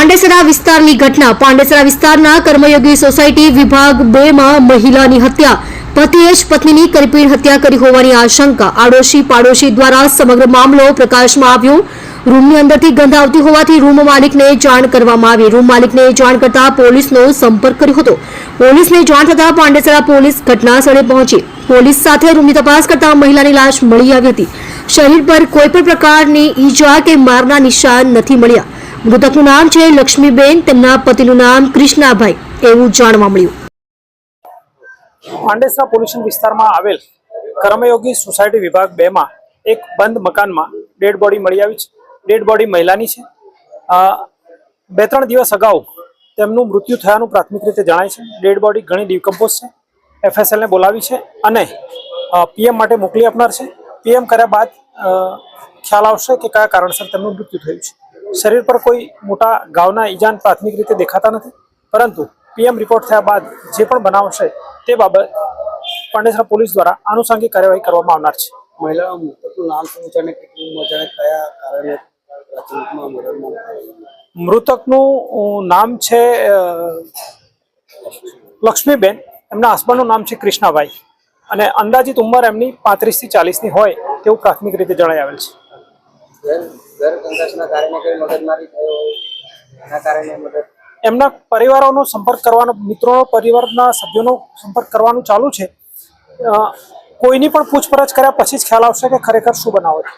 પાંડેસરા વિસ્તારની ઘટના. પાંડેસરા વિસ્તારના કર્મયોગી સોસાયટી વિભાગ બે માં મહિલાની હત્યા. પતિએ જ પત્નીની કરપીણ હત્યા કરી હોવાની આશંકા. આડોશી પાડોશી દ્વારા સમગ્ર મામલો પ્રકાશમાં આવ્યો. રૂમની અંદરથી ગંધ આવતી હોવાથી રૂમ માલિકને જાણ કરવામાં આવી. રૂમ માલિકને જાણ કરતા પોલીસનો સંપર્ક કર્યો હતો. પોલીસને જાણ થતાં પાંડેસરા પોલીસ ઘટના સ્થળે પહોંચી. પોલીસ સાથે રૂમની તપાસ કરતા મહિલાની લાશ મળી આવી હતી. શરીર પર કોઈ પણ પ્રકારની ઈજા કે મારના નિશાન નથી મળ્યા. મૃતકનું નામ છે લક્ષ્મીબેન, તેમના પતિનું નામ કૃષ્ણાભાઈ, એવું જાણવા મળ્યું. પાંડેસરા પોલ્યુશન વિસ્તારમાં આવેલ કર્મયોગી સોસાયટી વિભાગ બેમાં એક બંધ મકાનમાં ડેડ બોડી મળી આવી છે. ડેડ બોડી મહિલાની છે. બે ત્રણ દિવસ અગાઉ તેમનું મૃત્યુ થયાનું પ્રાથમિક રીતે જણાય છે. ડેડ બોડી ઘણી ડિકમ્પોઝ છે. એફએસએલને બોલાવી છે અને પીએમ માટે મોકલી આપનાર છે. પીએમ કર્યા બાદ ખ્યાલ આવશે કે કયા કારણસર તેમનું મૃત્યુ થયું છે. શરીર પર કોઈ મોટા ગાવના ઈજાન પ્રાથમિક રીતે દેખાતા નથી. પરંતુ પીએમ રિપોર્ટ થયા બાદ જે પણ બનાવ હશે તે બાબત પાંડેસરા પોલીસ દ્વારા આનુષંગિક કાર્યવાહી કરવામાં આવનાર છે. મહિલાઓ મૃતકનું નામ શું છે અને કેટલી ઉંમર છે કયા કારણે મૃતકનું નામ છે લક્ષ્મીબેન. એમના હસબન્ડનું નામ છે કૃષ્ણાભાઈ. અને અંદાજિત ઉંમર એમની પાંત્રીસથી ચાલીસની હોય તેવું પ્રાથમિક રીતે જણાઈ આવેલ છે. એમના પરિવારોનો સંપર્ક કરવાનો મિત્રોનો પરિવારના સભ્યોનો સંપર્ક કરવાનું ચાલુ છે. કોઈની પણ પૂછપરછ કર્યા પછી જ ખ્યાલ આવશે કે ખરેખર શું બનાવો છે?